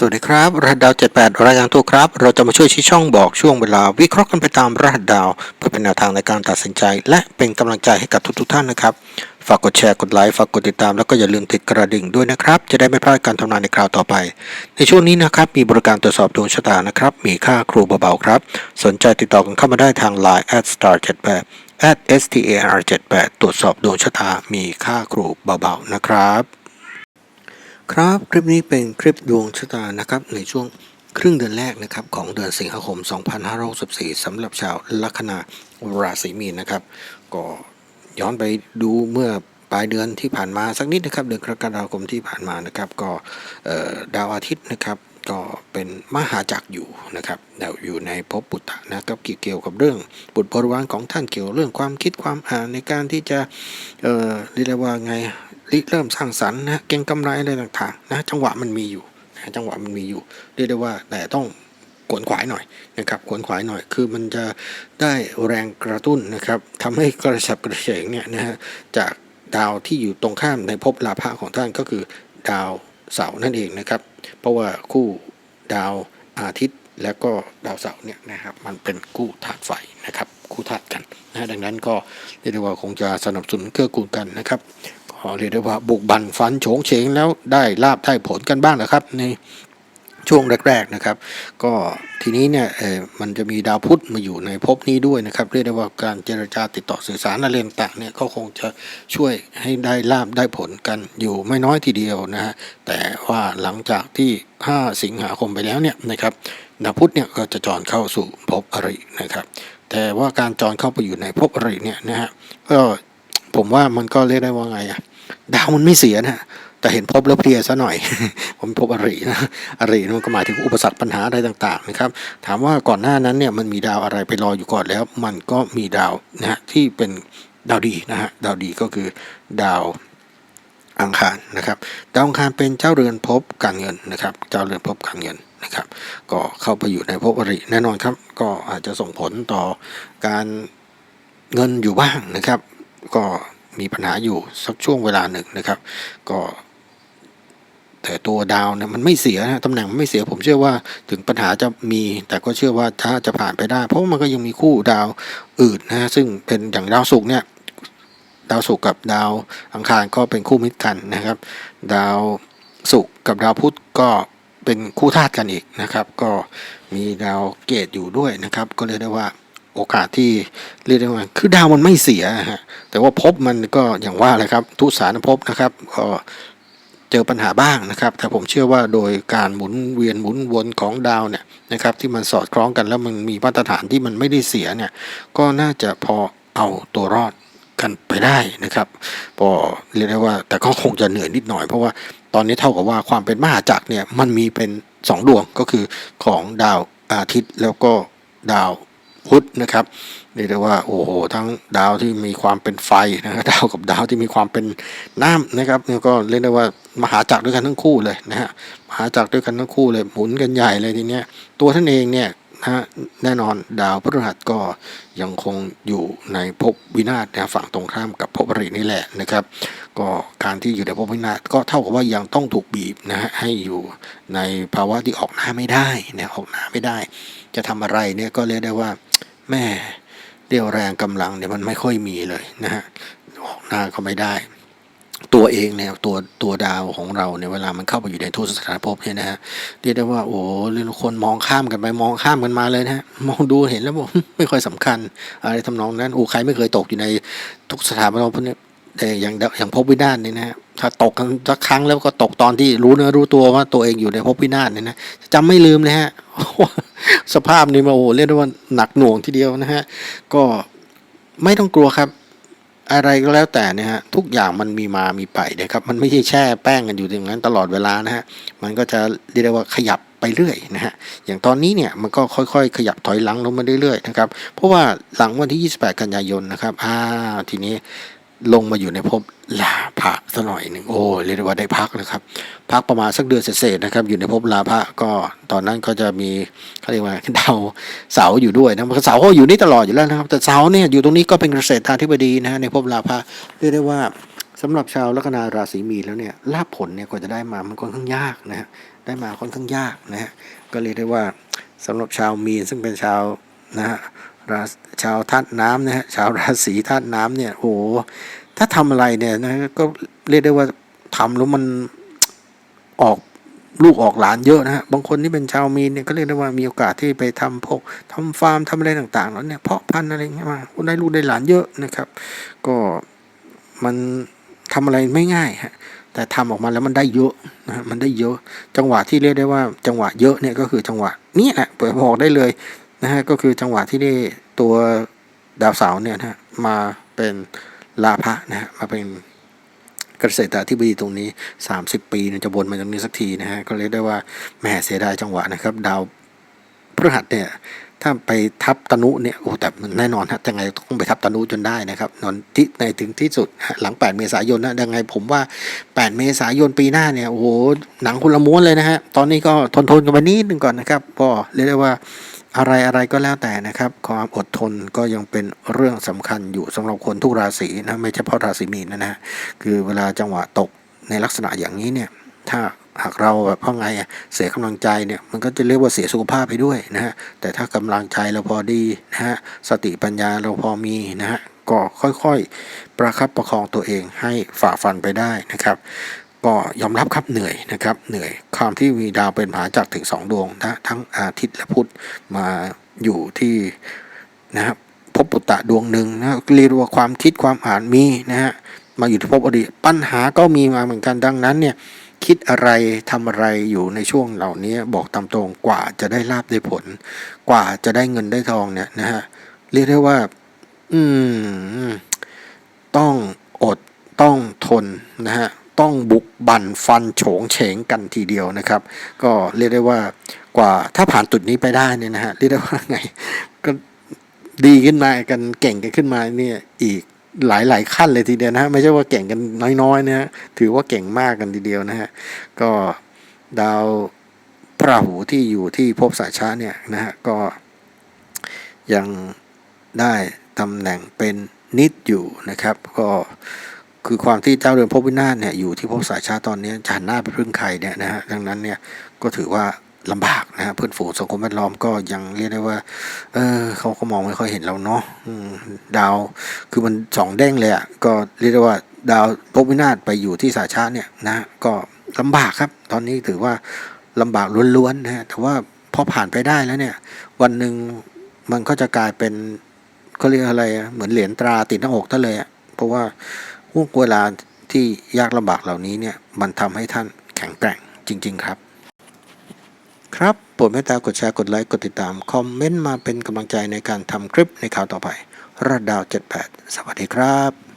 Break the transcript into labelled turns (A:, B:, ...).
A: สวัสดีครับรหัสดาว 78 รายงานตัวครับ เราจะมาช่วยชี้ช่องบอกช่วงเวลาวิเคราะห์กันไปตามรหัสดาว เพื่อเป็นแนวทางในการตัดสินใจ และเป็นกำลังใจให้กับทุกๆท่านนะครับ ฝากกดแชร์กดไลค์ฝากกดติดตามแล้วก็อย่าลืมติดกระดิ่งด้วยนะครับ จะได้ไม่พลาดการทำนายในคราวต่อไป ในช่วงนี้นะครับมีบริการตรวจสอบดวงชะตานะครับ มีค่าครูเบาๆครับ สนใจติดต่อกันเข้ามาได้ทาง Line at star 78 at star 78ตรวจสอบดวงชะตา มีค่าครูเบาๆนะครับ ครับ คลิปนี้เป็นคลิปดวงชะตานะครับ ในช่วงครึ่งเดือนแรกนะครับ ของเดือนสิงหาคม 2564สำหรับชาวลัคนาราศีมีนนะครับ ก็ย้อนไปดูเมื่อปลายเดือนที่ผ่านมาสักนิดนะครับ เดือนกรกฎาคมที่ผ่านมานะครับ ก็ดาวอาทิตย์นะครับก็เป็นมหาจักรอยู่นะครับดาวอยู่ในภพปุตตะนะครับเกี่ยวกับเรื่องบุตรบริวารของท่านเกี่ยวเรื่องความคิดความอ่านในการที่จะเรียกว่าไง ริเริ่มสร้างสรรค์นะเก่งกำไรอะไรต่างๆนะจังหวะมันมีอยู่นะจังหวะมันมีอยู่เรียกได้ว่าแต่ต้องขวนขวายหน่อยนะครับขวนขวายหน่อยคือมันจะได้แรงกระตุ้นนะครับทำให้กระฉับกระเฉงเนี่ยนะฮะจากดาวที่อยู่ตรงข้ามในภพลาภะของท่านก็คือดาวเสาร์นั่นเองนะครับ เพราะว่าคู่ดาวอาทิตย์แล้วก็ดาวเสาร์เนี่ยนะครับมันเป็นคู่ธาตุไฟนะครับคู่ธาตุกันนะดังนั้นก็เรียกได้ว่าคงจะสนับสนุนเกื้อกูลกันนะครับ เรียกได้ว่าบุกบันฟันโฉงเฉงแล้วได้ลาบได้ผลกันบ้างนะครับ ในช่วงแรก ๆนะครับ ก็ทีนี้เนี่ยเออมันจะมีดาวพุธมาอยู่ในภพนี้ด้วยนะครับ เรียกได้ว่าการเจรจาติดต่อสื่อสารอะไรต่างๆเนี่ยก็คงจะช่วยให้ได้ลาบได้ผลกันอยู่ไม่น้อยทีเดียวนะฮะแต่ว่าหลังจากที่ 5 สิงหาคมไปแล้วเนี่ยนะครับดาวพุธเนี่ยก็จะจรเข้าสู่ภพอรินะครับ แต่ว่าการจรเข้าไปอยู่ในภพอริเนี่ยนะฮะก็ผมว่ามันก็เรียกได้ว่าไงอะ ดาวมันไม่เสียนะแต่เห็นพบแล้วเพลียซะหน่อย ผมพบอรินะอริมันก็หมายถึงอุปสรรคปัญหาอะไรต่างๆนะครับ ถามว่าก่อนหน้านั้นเนี่ยมันมีดาวอะไรไปรออยู่ก่อนแล้ว มันก็มีดาวนะฮะที่เป็นดาวดีนะฮะดาวดีก็คือดาวอังคารนะครับดาวอังคารเป็นเจ้าเรือนภพการเงินนะครับ เจ้าเรือนภพการเงินนะครับ ก็เข้าไปอยู่ในภพอริแน่นอนครับ ก็อาจจะส่งผลต่อการเงินอยู่บ้างนะครับ ก็ มีปัญหาอยู่สักช่วงเวลาหนึ่งนะครับ ก็แต่ตัวดาวเนี่ยมันไม่เสียนะตำแหน่งมันไม่เสียผมเชื่อว่าถึงปัญหาจะมี แต่ก็เชื่อว่าถ้าจะผ่านไปได้ เพราะมันก็ยังมีคู่ดาวอื่นนะฮะซึ่งเป็นอย่างดาวศุกร์เนี่ยดาวศุกร์กับดาวอังคารก็เป็นคู่มิตรกันนะครับ ดาวศุกร์กับดาวพุธก็เป็นคู่ธาตุกันอีกนะครับ ก็มีดาวเกตอยู่ด้วยนะครับ ก็เรียกได้ว่า โอกาสที่เรียกได้ว่าคือดาวมันไม่เสียฮะแต่ว่าภพมันก็อย่างว่าเลยครับ ทุสารภพนะครับก็เจอปัญหาบ้างนะครับ แต่ผมเชื่อว่าโดยการหมุนเวียนหมุนวนของดาวเนี่ยนะครับ ที่มันสอดคล้องกันแล้วมันมีมาตรฐานที่มันไม่ได้เสียเนี่ย ก็น่าจะพอเอาตัวรอดกันไปได้นะครับพอเรียกได้ว่า แต่ก็คงจะเหนื่อยนิดหน่อยเพราะว่าตอนนี้เท่ากับว่าความเป็นมหาจักรเนี่ยมันมีเป็นสองดวงก็คือของดาวอาทิตย์แล้วก็ดาว พุธนะครับเรียกได้ว่าโอ้โหทั้งดาวที่มีความเป็นไฟนะครับดาวกับดาวที่มีความเป็นน้ำนะครับนี่ก็เรียกได้ว่ามหาจักรด้วยกันทั้งคู่เลยนะฮะมหาจักรด้วยกันทั้งคู่เลยหมุนกันใหญ่เลยทีเนี้ยตัวท่านเองเนี่ยนะฮะแน่นอนดาวพฤหัสก็ยังคงอยู่ในภพวินาศนะฝั่งตรงข้ามกับภพอรินี่แหละนะครับ ก็การที่อยู่ในภพวินาศก็เท่ากับว่ายังต้องถูกบีบนะฮะให้อยู่ในภาวะที่ออกหน้าไม่ได้นะออกหน้าไม่ได้ จะทำอะไรเนี่ยก็เรียกได้ว่า แม่เรี่ยวแรงกำลังเนี่ยมันไม่ค่อยมีเลยนะฮะออกหน้าก็ไม่ได้ ตัวเองเนี่ยตัวตัวดาวของเราเนี่ยเวลามันเข้าไปอยู่ในทุสถานภพเนี่ยนะฮะเรียกได้ว่า โอ้เรื่องคนมองข้ามกันไปมองข้ามกันมาเลยนะฮะมองดูเห็นแล้วบอกไม่ค่อยสำคัญ อะไรทำนองนั้นโอ้ใครไม่เคยตกอยู่ในทุกสถานภพเนี้ แต่อย่างอย่างภพวินาศเนี่ยนะถ้าตกกันสักครั้งแล้วก็ตกตอนที่รู้เนื้อรู้ตัวว่าตัวเองอยู่ในภพวินาศเนี่ยนะจำไม่ลืมเลยฮะสภาพนี้มาโอ้เรียกได้ว่าหนักหน่วงทีเดียวนะฮะก็ไม่ต้องกลัวครับ อะไรก็แล้วแต่เนี่ยฮะทุกอย่างมันมีมามีไปนะครับ มันไม่ใช่แช่แป้งกันอยู่อย่างนั้นตลอดเวลานะฮะมันก็จะเรียกได้ว่าขยับไปเรื่อยนะฮะอย่างตอนนี้เนี่ยมันก็ค่อยๆ ขยับถอยหลังลงมาเรื่อยๆนะครับเพราะว่าหลังวันที่ 28 กันยายนนะครับอ้าทีนี้ ลงมาอยู่ในภพลาภะสักหน่อยหนึ่งโอ้เรียกได้ว่าได้พักนะครับ พักประมาณสักเดือนเศษนะครับ อยู่ในภพลาภะก็ตอนนั้นก็จะมีเขาเรียกว่าดาวเสาอยู่ด้วยนะเสาเขาอยู่นี่ตลอดอยู่แล้วนะครับ แต่เสาเนี่ยอยู่ตรงนี้ก็เป็นเกษตราธิบดีนะฮะในภพลาภะเรียกได้ว่าสำหรับชาวลัคนาราศีมีแล้วเนี่ยลาภผลเนี่ยกว่าจะได้มามันค่อนข้างยากนะฮะได้มาค่อนข้างยากนะฮะก็เรียกได้ว่าสำหรับชาวมีนซึ่งเป็นชาวนะฮะ ราชาวธาตุน้ำนะฮะชาวราศีธาตุน้ำเนี่ยโอ้โหถ้าทำอะไรเนี่ยนะก็เรียกได้ว่าทำแล้วมันออกลูกออกหลานเยอะนะฮะบางคนที่เป็นชาวมีนเนี่ยก็เรียกได้ว่ามีโอกาสที่ไปทำพวกทำฟาร์มทำอะไรต่างๆแล้วเนี่ยเพาะพันธุ์อะไรเงี้ยมาได้ลูกได้หลานเยอะนะครับ ก็มันทำอะไรไม่ง่ายฮะแต่ทำออกมาแล้วมันได้เยอะนะฮะมันได้เยอะ จังหวะที่เรียกได้ว่าจังหวะเยอะเนี่ยก็คือจังหวะนี้แหละเปิดบอกได้เลย นะฮะก็คือจังหวะที่ได้ตัวดาวเสาเนี่ยนะฮะมาเป็นลาภะนะฮะมาเป็นเกษตรที่บดีตรงนี้ 30 ปีเนี่ยจะวนมาตรงนี้สักทีนะฮะก็เรียกได้ว่าแหมเสียดายจังหวะนะครับ ดาวพฤหัสเนี่ยถ้าไปทับตนุเนี่ยโอ้แต่แน่นอนฮะยังไงต้องไปทับตนุจนได้นะครับนอนที่ในถึงที่สุดหลัง 8 เมษายนนะยังไงผมว่า 8 เมษายนปีหน้าเนี่ยโอ้โหหนังคนละม้วนเลยนะฮะตอนนี้ก็ทนทนกันไปนิดนึงก่อนนะครับก็เรียกได้ว่า อะไรอะไรก็แล้วแต่นะครับ ความอดทนก็ยังเป็นเรื่องสำคัญอยู่สำหรับคนทุกราศีนะไม่เฉพาะราศีมีนนะนะคือเวลาจังหวะตกในลักษณะอย่างนี้เนี่ยถ้าหากเราแบบเพราะไงเสียกำลังใจเนี่ยมันก็จะเรียกว่าเสียสุขภาพไปด้วยนะฮะแต่ถ้ากำลังใจเราพอดีนะฮะสติปัญญาเราพอมีนะฮะก็ค่อยๆ ประคับประคองตัวเองให้ฝ่าฟันไปได้นะครับ ก็ยอมรับครับเหนื่อยนะครับ เหนื่อยความที่มีดาวเป็นมหาจักรถึงสองดวงนะทั้งอาทิตย์และพุธมาอยู่ที่นะครับภพปุตตะดวงหนึ่งนะเรียกว่าความคิดความอ่านมีนะฮะมาอยู่ที่ภพอดีตปัญหาก็มีมาเหมือนกันดังนั้นเนี่ยคิดอะไรทำอะไรอยู่ในช่วงเหล่านี้บอกตามตรงกว่าจะได้ลาบได้ผล กว่าจะได้เงินได้ทองเนี่ยนะฮะเรียกได้ว่า อืม ต้องอดต้องทนนะฮะต้องบุก บั่นฟันโฉงเฉงกันทีเดียวนะครับ ก็เรียกได้ว่ากว่าถ้าผ่านจุดนี้ไปได้เนี่ยนะฮะเรียกได้ว่าไงก็ดีขึ้นมากันเก่งกันขึ้นมาเนี่ยอีกหลายหลายขั้นเลยทีเดียวนะฮะไม่ใช่ว่าเก่งกันน้อยๆนะฮะถือว่าเก่งมากกันทีเดียวนะฮะก็ดาวพระหูที่อยู่ที่ภพสายชาเนี่ยนะฮะก็ยังได้ตำแหน่งเป็นนิดอยู่นะครับ ก็ คือความที่เจ้าเรือนภพวินาศเนี่ยอยู่ที่ภพสายชาตอนนี้จะหันหน้าไปพึ่งใครเนี่ยนะฮะดังนั้นเนี่ยก็ถือว่าลำบากนะฮะเพื่อนฝูงสังคมแวดล้อมก็ยังเรียกได้ว่า เออเขาก็มองไม่ค่อยเห็นเราเนาะดาวคือมันสองเด้งเลยอะ่ะก็เรียกได้ว่าดาวภพวินาศไปอยู่ที่สายชาเนี่ยนะก็ลำบากครับ ตอนนี้ถือว่าลำบากล้วนๆนะฮะแต่ว่าพอผ่านไปได้แล้วเนี่ย วันหนึ่งมันก็จะกลายเป็นเขาเรียกอะไรเหมือนเหรียญตราติดหน้าอกท่านเลยอะ่ะเพราะว่า ห่วงเวลาที่ยากลำบากเหล่านี้เนี่ยมันทำให้ท่านแข็งแกร่งจริง ๆ ครับ ครับโปรดเมตตากดแชร์กดไลค์กดติดตาม คอมเมนต์มาเป็นกำลังใจในการทำคลิปในข่าวต่อไป ระดาว 78 สวัสดีครับ